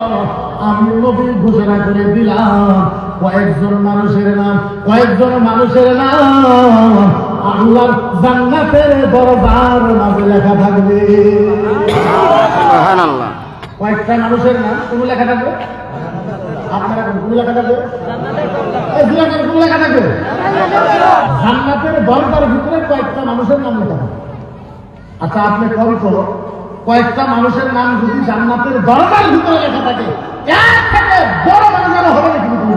আমি নবী ঘোষণা করে দিলাম কয়েকজন মানুষের নাম কয়েকজন মানুষের নাম আল্লাহ জান্নাতের দরজার মাঝে লেখা থাকবে। সুবহানাল্লাহ। কয়েকটা মানুষের নাম কোন লেখা থাকবে? আপনারা কোন লেখা থাকবে? কোন লেখা থাকবে? জান্নাতের দরজার ভিতরে কয়েকটা মানুষের নাম লেখা আচ্ছা আপনি কম করো কয়েকটা মানুষের নাম যদি জান্নাতের দরজার ভিতরে লেখা থাকে, এক থেকে বড় মানুষ যেন হবে নাকি তুমি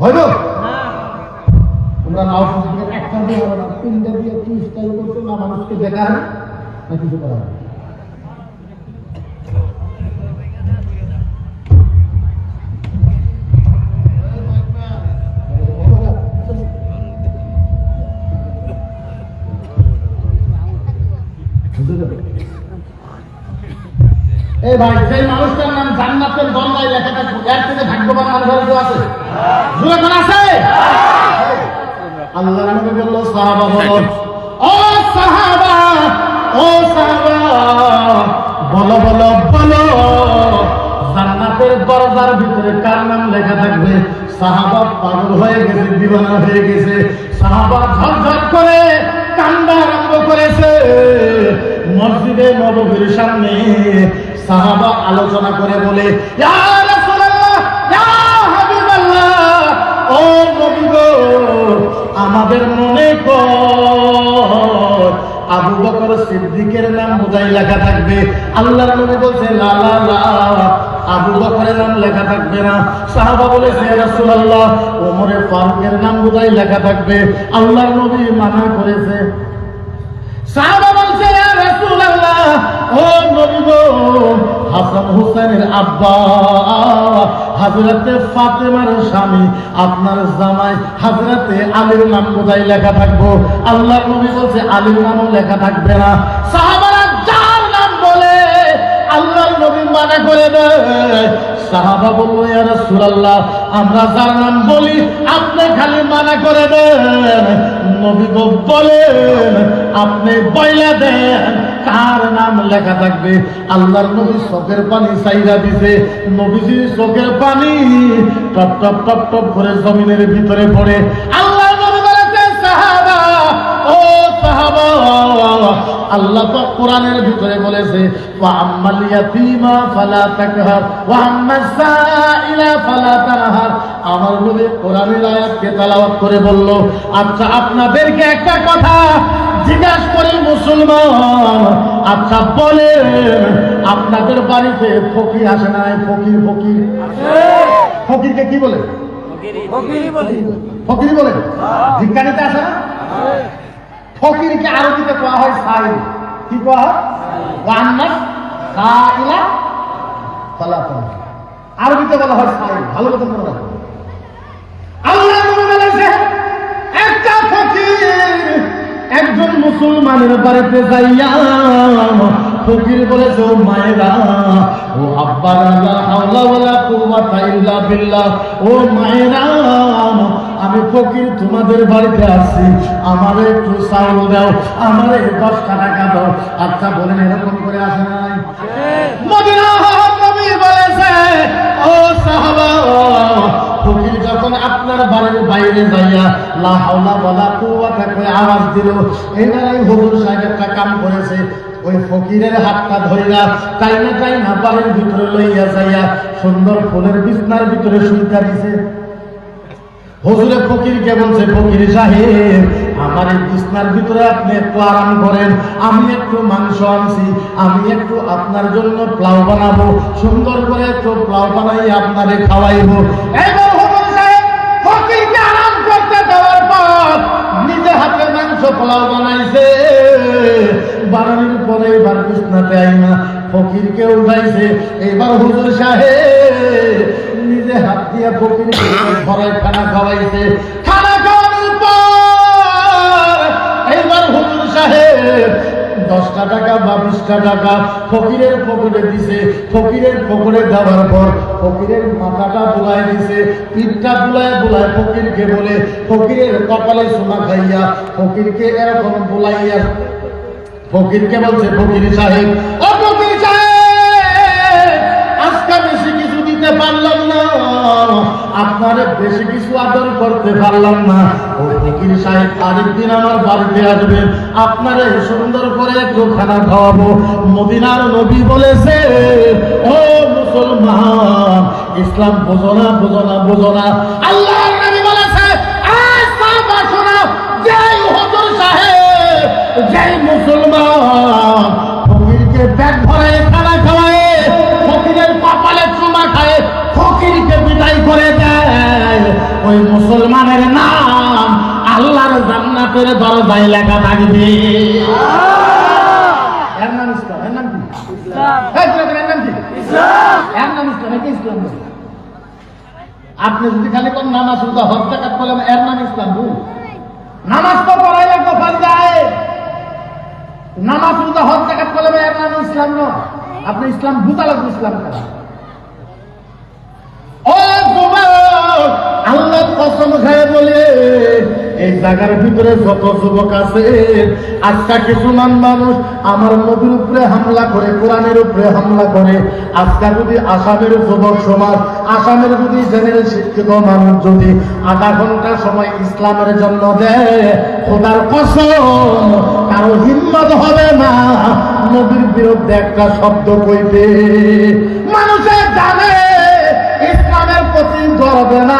হইল? তোমরা নাও একটা দিয়ে হবে না। তিনটা দিয়ে তিরিশটা করছ, না মানুষকে দেখা না কিছু করা হয় এই ভাই সেই মানুষটার নাম জান্নাতের দরজায় লেখা থাকবে এর থেকে ভাগ্যবান মানুষ আর কেউ আছে? জোরে আছে? আল্লাহ নবী বলল, সাহাবা বলো। ও সাহাবা ও সাহাবা, বলো বলো বলো। জান্নাতের দরজার ভিতরে কার নাম লেখা থাকবে? সাহাবা পাগল হয়ে গেছে, দিবানা হয়ে গেছে। সাহাবা ঝরঝর করে কান্দা আরম্ভ করেছে। মসজিদে নববীর সামনে সাহাবা আলোচনা করে বলে "ইয়া রাসূলুল্লাহ, ইয়া হাবিবাল্লাহ, ও নবী গো, আমাদের মনে কর আবু বকর সিদ্দিকের নাম বোঝাই লেখা থাকবে। আল্লাহর নবী বলছে লা লা লা আবু বকরের নাম লেখা থাকবে না। সাহাবা বলেছে "ইয়া রাসূলুল্লাহ ওমরে ফারুকের নাম বোঝাই লেখা থাকবে। আল্লাহর নবী মানা করেছে। সাহাবা বলছে "ইয়া রাসূলুল্লাহ, ও নবী গো, হাসান হোসেনের আব্বা, হাজরাতে ফাতেমার স্বামী, আপনার জামাই হাজরাতে আলীর নাম বোধহয় লেখা থাকব। আল্লাহর নবী বলছে, আলীর নামও লেখা থাকবে না। সাহাবারা যার নাম বলে আল্লাহর নবী মানা করে রাসূলুল্লাহ, আমরা যার নাম বলি, আপনি খালি করে নবী পানি করে জমিনের ভিতরে পড়ে। আল্লাহ সাহাবা আল্লাহ তো কোরআনের ভিতরে বলেছে ওয়া আম্মাল ইয়াতীমা ফালা তাকহার ওয়া আম্মাস সাইলা ফালা তানহার। আমার নবী কোরআনের আয়াতকে তেলাওয়াত করে বলল আচ্ছা আপনাদেরকে একটা কথা জিজ্ঞাসা করি মুসলমান। আচ্ছা বলেন আপনাদের বাড়িতে ফকির আসে না ফকির ফকির। ফকিরকে কি বলে? ফকির বলে। ভিক্ষানিতে আসে না? ফকিরকে আরবিতে কোয়া হয়, সাইল। কি কোয়া হয়? ওয়ান্নাস সাইলা, সালাতান। আরবিতে বলা হয়, সাইল। ভালো কথা মনে রাখো। আল্লাহ মনে বলেছে একটা ফকির একজন মুসলমানের বাড়িতে যাইয়া ফকির বলেছে, ও মায়েরা, ও আব্বারা লা হাওলা ওয়ালা কুওয়াতা ইল্লা বিল্লাহ। ও মায়েরা, আমি ফকির তোমাদের বাড়িতে আসছি। আমার একটু চাউল দাও, আমারে দশটা টাকা দাও। আচ্ছা বলেন, এরকম করে আসে নাই? বলেছে, ও সাহাবা, ফকির যখন আপনার বাড়ির বাইরে যাইয়া লা হাওলা ওয়ালা কুওয়াতা করে আওয়াজ দিল, এনারাই হুজুর সাহেব একটা কাম করেছে। বলছে, ফকির সাহেব, আমার এই বিছনার ভিতরে আপনি একটু আরাম করেন, আমি একটু মাংস আনছি, আমি একটু আপনার জন্য প্লাউ বানাবো, সুন্দর করে একটু প্লাউ বানাই আপনারে খাওয়াইবো। ফকিরকে উঠাইছে এবার হুজুর সাহেব, নিজে হাত দিয়ে ফকিরকে ঘরে খানা খাওয়াইছে। খানা খাওয়ানোর পর এইবার হুজুর সাহেব দশটা টাকা বা টাকা ফকিরের পকেটে দিছে। ফকিরের পকেটে দেওয়ার পর ফকিরের মাথাটা বুলাই দিছে, পিঠটা বুলায় বুলায় ফকিরকে বলে, ফকিরের কপালে সোনা খাইয়া ফকিরকে এরকম বুলাইয়া, ফকিরকে বলছে, ফকির সাহেব ও আপনারে বেশি কিছু আদর করতে পারলাম না। ওই ফকির সাহেব আরেকদিন আমার বাড়িতে আসবেন। আপনারে সুন্দর করে একটু খানা খাওয়াবো। মদিনার নবী বলেছে, ও মুসলমান, ইসলাম বোঝো না বোঝো না বোঝো না। আল্লাহ মুসলমান, ফকিরকে পেট ওই মুসলমানের নাম আল্লাহর জান্নাতের দরজায় লেখা থাকবে। এর নাম ইসলাম এর নাম কি? এই এর নাম কি? এর নাম ইসলাম একে ইসলাম? আপনি যদি খালি কোন নামাজ রোজা হজ জাকাত বলেন এর নাম ইসলাম নামাজ তো পড়াই লাগবে ফারজায় নামাজ রোজা হজ জাকাত বলেন এর নাম ইসলাম নয়। আপনি ইসলাম বুঝা লাগবে ইসলাম ও যুবক আল্লাহ কসম খায় বলে, এই জায়গার ভিতরে যত যুবক আছে, আজকা কিছুমান মানুষ আমার উপরে হামলা করে, কোরআনের উপরে হামলা করে। আজকা যদি আসামের যুবক সমাজ, আসামের যদি জেনারেল শিক্ষিত মানুষ যদি আধা ঘণ্টা সময় ইসলামের জন্য দেয়, খোদার কসম, কারও হিম্মত হবে না। নবীর বিরুদ্ধে একটা শব্দ কইতে মানুষের জানে গর্বে না।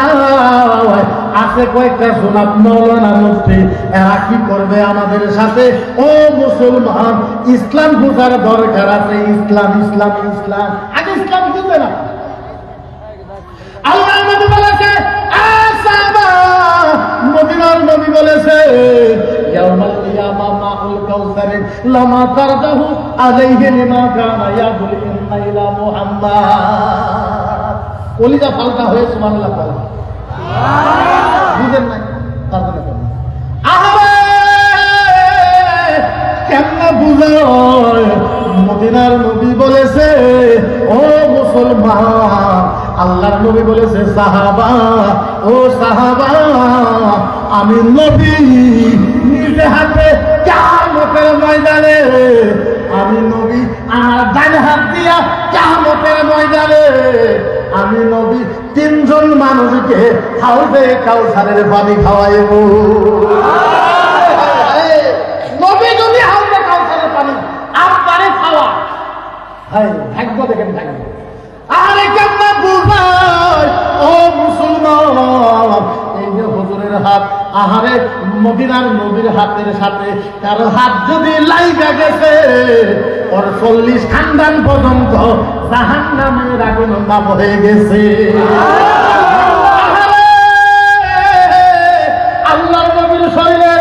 আছে কয়েকটা সোনাত মৌলানা মুফতি, এরা কি করবে আমাদের সাথে? ও মুসলমান, ইসলাম বুঝার দরকার আছে। ইসলাম ইসলাম ইসলাম। আগে ইসলাম বুঝবে না। আল্লাহ নবী বলেছে মদিনার নবী বলেছে, ইয়াউমাল কিয়ামা মাউল কাউসারে লামা তারদাহু কলিজা পাল্টা হয়ে সুবহানাল্লাহ বলে। বুঝেন নাই? তার মদিনার নবী বলেছে, ও মুসলমান, আল্লাহর নবী বলেছে, সাহাবা, ও সাহাবা, আমি নবী, নিজে হাতে কামতের ময়দানে, আমি নবী, আমার ডান হাত দিয়া কামতের ময়দানে আমি নবী, তিনজন মানুষকে হাউসে কাউসারের পানি খাওয়াইব। নবী যদি হাউসে কাউসারের পানি, আপনারে খাওয়া। হাই ভাগ্য দেখেন, ভাগ্য। আরে কেমন বুঝায় ও মুসলমান, এই যে হুজুরের হাত, আহারে, মদিনার নবীর হাতের সাথে, তার হাত যদি লাইগা গেছে ওর চল্লিশ খান্ডান পর্যন্ত জাহান নামের আগুন নাম হয়ে গেছে। আল্লাহর নবীর শরীরে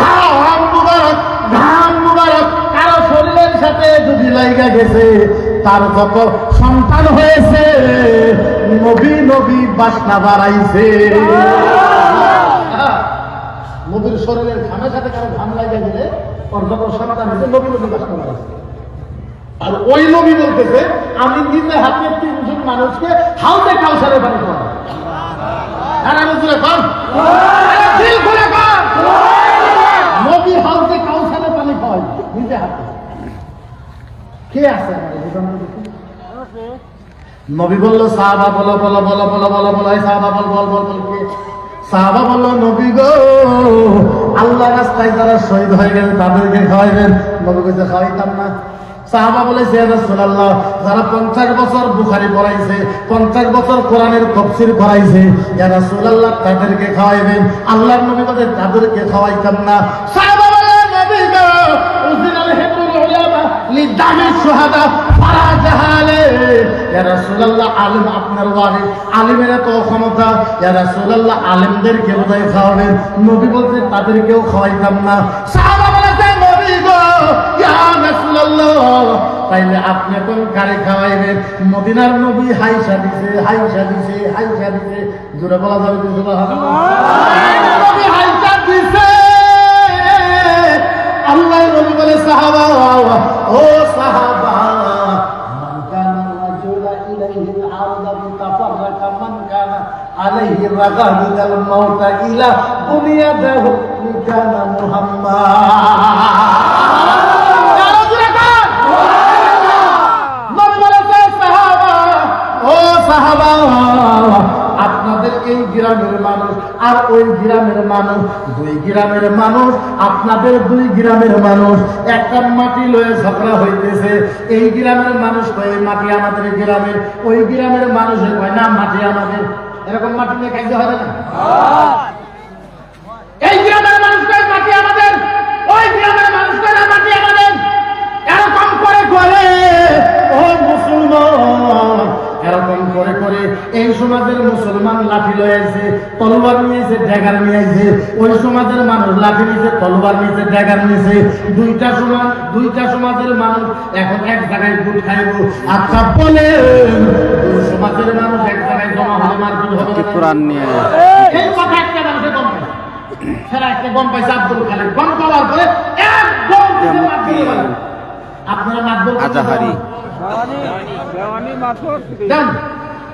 ঘাম মুবারক, ঘাম কারও শরীরের সাথে যদি লাইগা গেছে, তার যত সন্তান হয়েছে, নবী নবী বাসনা বাড়াইছে। নবীর শরীরের ঘামের সাথে কারও ঘাম লাইগা গেলে যত সন্তান হয়েছে, নবী নবী বাসনা বাড়াইছে। আর ওই নবী বলতেছে, আমি নিজে হাতে তিনজন মানুষকে হাউতে কাউসারে পানি খাওয়াবো আর আমি জুড়ে কম হাউতে কাউসারে পানি খাওয়াই নিজে হাতে। কে আছে আমাদের জীবনের নবী? বলল, সাহাবা, বলো বলো বলো বলো বলো বলো সাহাবা, বল বল বল বল, কে? সাহাবা বলল, নবী গো আল্লাহ রাস্তায় যারা শহীদ হয়ে গেল তাদেরকে খাওয়াইবেন। নবী কইছে খাওয়াইতাম না। সাহাবা বলেছে রাসূলুল্লাহ, যারা পঞ্চাশ বছর বুখারি পড়াইছে, পঞ্চাশ বছর কোরআনের তফসির ইয়া রাসূলুল্লাহ, তাদেরকে খাওয়াইবেন। আল্লাহর নবী বলে, তাদেরকে খাওয়াইতাম না। সাহাবা বলে, নবী গো উযিনাল উলামা লিদামি ফারা জাহালে। ইয়া রাসূলুল্লাহ, আলিম আপনার আলিমের ক্ষমতা ইয়া রাসূলুল্লাহ, আলিমদেরকে বোধহয় খাওয়াবেন। নবী বলতে তাদেরকেও খাওয়াইতাম না। সাহাবা বলেছে নবী গো, ইয়া রাসূলুল্লাহ তাইলে আপনি কোন কারে খাওয়াইবেন। মদিনার নবী হাইসা দিছে হাইসা দিছে হাইসা দিছে। জোরে বলা যাবে কি সুবহানাল্লাহ? নবী হাইসা দিছে। আল্লাহ নবী বলে সাহাবা ও সাহাবা রাজুলা ইলাইহি আরদা মুতাফাররাকা মান ওই গ্রামের মানুষ, দুই গ্রামের মানুষ, আপনাদের দুই গ্রামের মানুষ। একটা মাটি লয়ে ঝগড়া হইতেছে, এই গ্রামের মানুষ কয়ে মাটি আমাদের গ্রামের। ওই গ্রামের মানুষের কয়, না, মাটি আমাদের এরকম মাটি নিয়ে খাইতে হবে না? করে এই সমাজের মুসলমান লাঠি লয়েছে তলবার নিয়েছে ড্যাগার নিয়েছে ওই সমাজের মানুষ লাঠি নিয়েছে তলবার নিয়েছে ড্যাগার নিয়েছে দুইটা সমাজ দুইটা সমাজের মানুষ এখন এক জায়গায় ভোট খাইব। আচ্ছা বলে সমাজের মানুষ এক জায়গায় জমা মারপিট হবে কোরআন নিয়ে এই কথা একটা মানুষের গম একটা গম পাইছে আব্দুল খালেদ গম পাওয়ার পরে একদম। আপনারা মাতবর আজাহারি। দেন।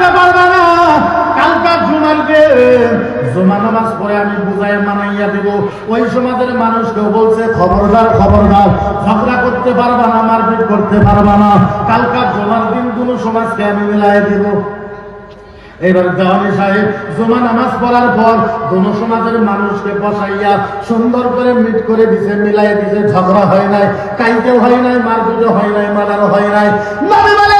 করতে পারবে না। কালকা জুমার জুমা নামাজ পরে আমি বুঝাই মানাইয়া দেব। ওই সমাজের মানুষকেও বলছে, খবরদার খবরদার, ঝগড়া করতে পারবা না, মারপিট করতে পারবা না। কালকা জুমার দিন কোন সমাজকে আমি মিলাই দেব। এবার দেওয়ানি সাহেব জমা নামাজ পড়ার পর কোন সমাজের মানুষকে বসাইয়া সুন্দর করে মিট করে দিছে, মিলাই দিছে, ঝগড়া হয় নাই কাইতেও হয় নাই, মারপিটও হয় নাই মারারও হয় নাই। সাহাবা ও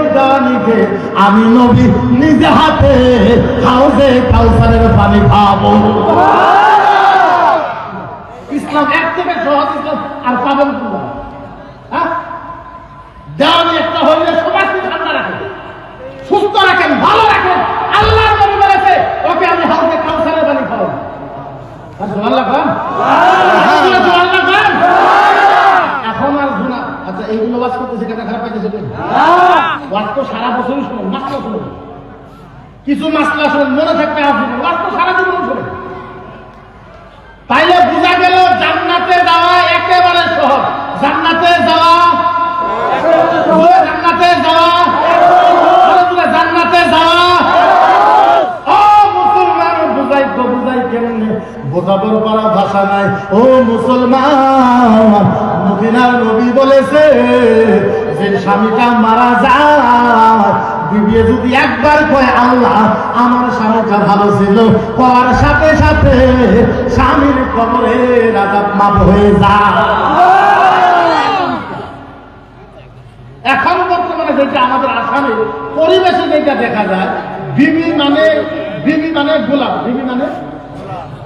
আমি নবী নিজে হাতে হাউজে কাউসারের পানি খাব। ইসলাম এক থেকে সহজ আর পাবেন হ্যাঁ? দেওয়ানি একটা হইলে ঠান্ডা রাখেন সুস্থ রাখেন, ভালো রাখেন। আল্লাহ নবী বলেছে, ওকে আমি হাউসে কাউসারের পানি খাব সুবহানাল্লাহ খান সুবহানাল্লাহ খান এখন আর গুণা আচ্ছা এইগুলো ওয়াজ করতেছে কেন খারাপ পাইতেছে তুমি? ওয়াজ সারা বছরই শুনুন মাসলা শুনুন। কিছু মাসলা শুনুন, মনে আর শুনুন ওয়াজ সারা জীবন শুনুন। তাইলে বোঝা গেল জান্নাতে যাওয়া একেবারে সহজ। জান্নাতে যাওয়া জান্নাতে যাওয়া জান্নাতে যাওয়া। বোঝাবার করা ভাষা নাই। ও মুসলমান, মদিনার নবী বলেছে যে স্বামীটা মারা যায়। যদি একবার কয় আল্লাহ আমার স্বামীটা ভালো ছিল। করার সাথে সাথে স্বামীর কবরে রাজা মাপ হয়ে যায়। এখন বর্তমানে যেটা আমাদের আসামে পরিবেশে যেটা দেখা যায় বিবি মানে বিবি মানে গোলাপ বিবি মানে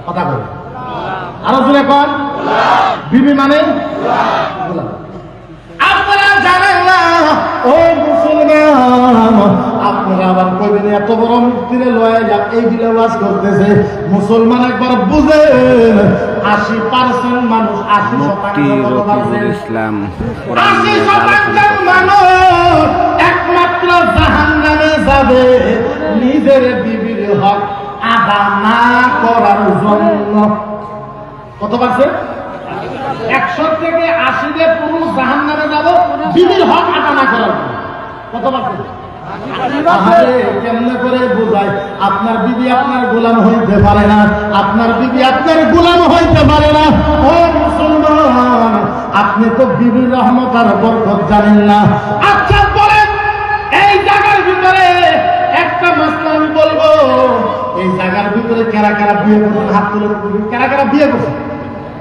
কথা বল। আরও জোরে কর বিবি মানে গোলাপ আপনারা জানেন না ও মুসলমান আপনারা আবার কইবেন এত বড় মুক্তিরে লয়ে যা এই দিলে ওয়াজ করতেছে। মুসলমান একবার বুঝেন আশি পার্সেন্ট মানুষ আশি ইসলাম আশি শতাংশ মানুষ একমাত্র জাহান নামে যাবে নিজের বিবির হক আদা না করার জন্য। কত পারছে একশো থেকে আশিতে পুরুষ জাহান নামে যাব হক করার কত আপনার বিবি আপনার গোলাম হইতে পারে না, আপনার আপনার গোলাম হইতে পারে না। ও মুসলমান, আপনি তো বিবির রহমত আর বরকত জানেন না। আচ্ছা বলেন, এই জায়গার ভিতরে একটা মাসলা আমি বলব। এই জায়গার ভিতরে কারা কারা বিয়ে করছেন হাত তুলে। কারা কারা বিয়ে করছেন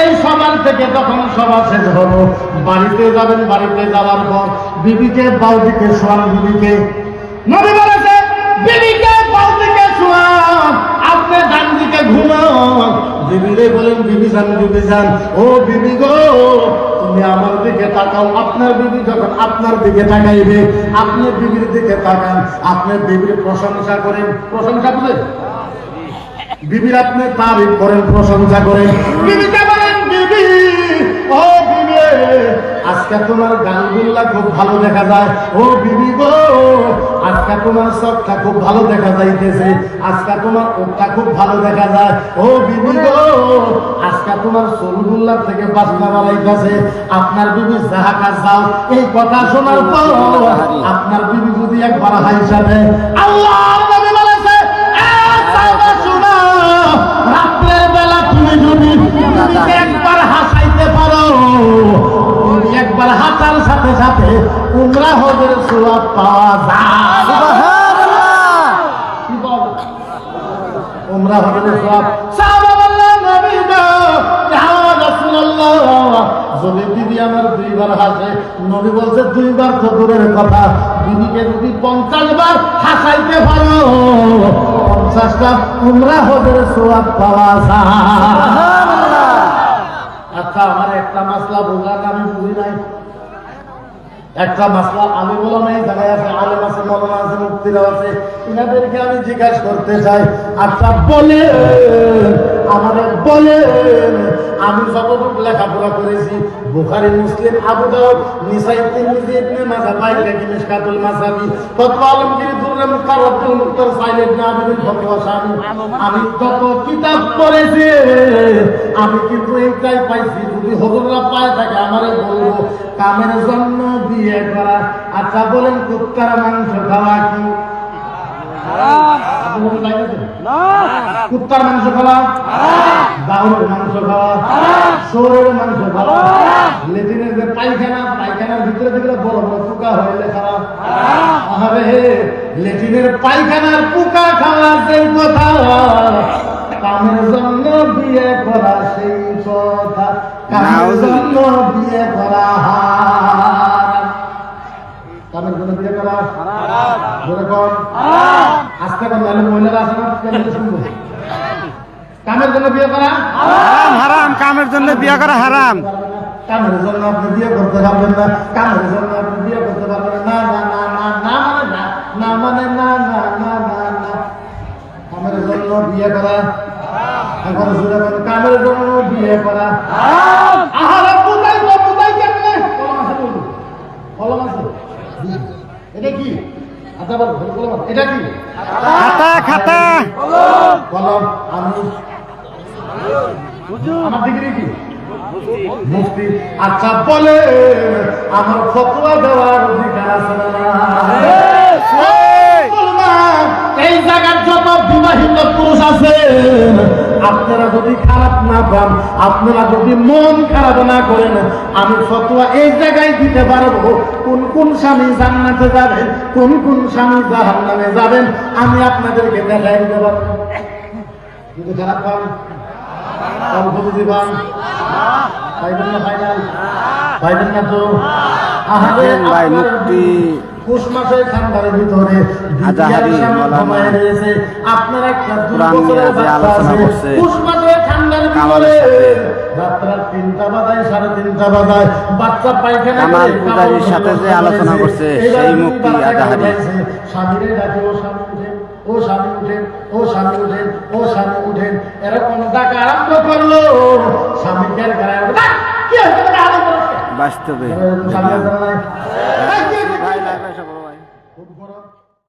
এই সবার থেকে সভা শেষ হলো, বাড়িতে যাবেন, বাড়িতে যাওয়ার পর বিবিকে বাউ দিকে শোয়ান বিবিকে আপনার বিবি যখন আপনার দিকে তাকাইবে, আপনি বিবির দিকে তাকান। আপনি বিবির প্রশংসা করেন। প্রশংসা বুঝেন বিবির আপনি তারিফ করেন প্রশংসা করেন বিবিকে বলেন বিবি? ও বিবি। আজকে তোমার গানগুলা খুব ভালো দেখা যায়। ও বিবি গো আজকে তোমার চোখটা খুব ভালো দেখা যাইতেছে। আজকে তোমার ওটা খুব ভালো দেখা যায়। ও বিবি গো আজকে তোমার চুলগুল্লা থেকে বাসনা বাড়াইতেছে। আপনার বিবি যাহা কাজ যাও এই কথা শোনার পর আপনার বিবি যদি একবার হাইসা দেয় আল্লাহ একবার হাসার সাথে সাথে উমরা হজের সোয়াব পাওয়া যায়। কি বলো? উমরা হজের সোয়াব সাহাবা বললেন, নবী গো, রাসূলুল্লাহ, যদি বিবি আমার দুইবার হাসে নবী বলছে দুইবার তো দূরের কথা বিবিকে যদি পঞ্চাশ বার হাসাইতে পারো পঞ্চাশটা উমরা হজের সোয়াব পাওয়া যায়। আচ্ছা আমার একটা মাসলা বোঝার আমি বুঝি নাই। একটা মাসলা আমি বলা নাই জায়গায় আছে আলেম আছে মলনা আছে মুক্তিরা আছে এনাদেরকে আমি জিজ্ঞাসা করতে চাই আচ্ছা বলে আমাদের বলে আমি যতটুকু লেখাপড়া করেছি। বুখারী, মুসলিম, আবু দাউদ, নিসাই, তিরমিজি, ইবনে মাজাহ বাইকাকি, মিশকাতুল মাসাবি। ফতওয়া আলমগীর, দুররে মুকাররাতুল মুক্তার, সাইল ইবনে আবিদিন ফতওয়া শামি আমি তত কিতাব পড়েছি, আমি কিন্তু এইটাই পাইছি। যদি হজররা পায় থাকে আমারে বলব, কামের জন্য বিয়ে করা। আচ্ছা বলেন কুত্তার মাংস খাওয়া কি? কুত্তার মাংস খাওয়া বাহুরের মাংস খাওয়া শোরের মাংস খাওয়া লেটিনের যে পায়খানা পায়খানার ভিতরে দেখলে বড় বড় পোকা হইলে খাওয়া। আরে লেটিনের পায়খানার পোকা খাওয়া সেই কথা। কামের জন্য বিয়ে করা সেই কথা। কামের জন্য বিয়ে করা হারাম। কামের জন্য বিয়ে করা জোরে কর। আজকে তো নাহলে মহিলারা আসে না কেমনে শুনব কামের জন্য বিয়ে করা? হারাম হারাম কামের জন্য বিয়া করা হারাম। কামের জন্য আপনি বিয়ে করতে পারবেন না কামের জন্য আপনি বিয়ে করতে পারবেন না না না না না না না মানে না না না না না। কামের জন্য বিয়ে করা। এখন বলেন, কামের জন্য বিয়ে করা। আহারে বুঝাই তো বুঝাই কেমনে? কলম আছে বলুন। কলম আছে। এটা কি? আচ্ছা বল কলম এটা কি? খাতা খাতা। কলম। আমি আমার ডিগ্রি কি মুফতি আচ্ছা বলে আমার ফতোয়া দেওয়ার অধিকার আছে এই জায়গার যত বিবাহিত পুরুষ আছে আপনারা যদি খারাপ না পান আপনারা যদি মন খারাপ না করেন আমি ফতোয়া এই জায়গায় দিতে পারব। কোন কোন স্বামী জান্নাতে যাবেন কোন কোন স্বামী জাহান্নামে যাবেন আমি আপনাদেরকে দেখাই দিতে পারব খারাপ পান অল্প বুঝি পাইবেন না ফাইনাল পাইবেন না তো ভাই, মুক্তি। পুষ মাসের ঠান্ডার ভিতরে আজাহারি বিটিয়ার সামনে মৌলানা। ঘুমায় রয়েছে। আপনার একটা দুই কোরআন নিয়ে বছরের যে বাচ্চা আলোচনা করছে। পুষ মাসের ঠান্ডার ভিতরে সাথে। তিনটা বাজায় সাড়ে তিনটা বাজায় বাচ্চা পায়খানা কামাল পূজারীর সাথে যে আলোচনা করছে, সেই মুক্তি আজাহারি। স্বামীরে ডাকে ও স্বামী ও স্বামী উঠেন ও স্বামী উঠেন ও স্বামী উঠেন। এরকম ডাকা আরম্ভ করল স্বামী। বাস্তবে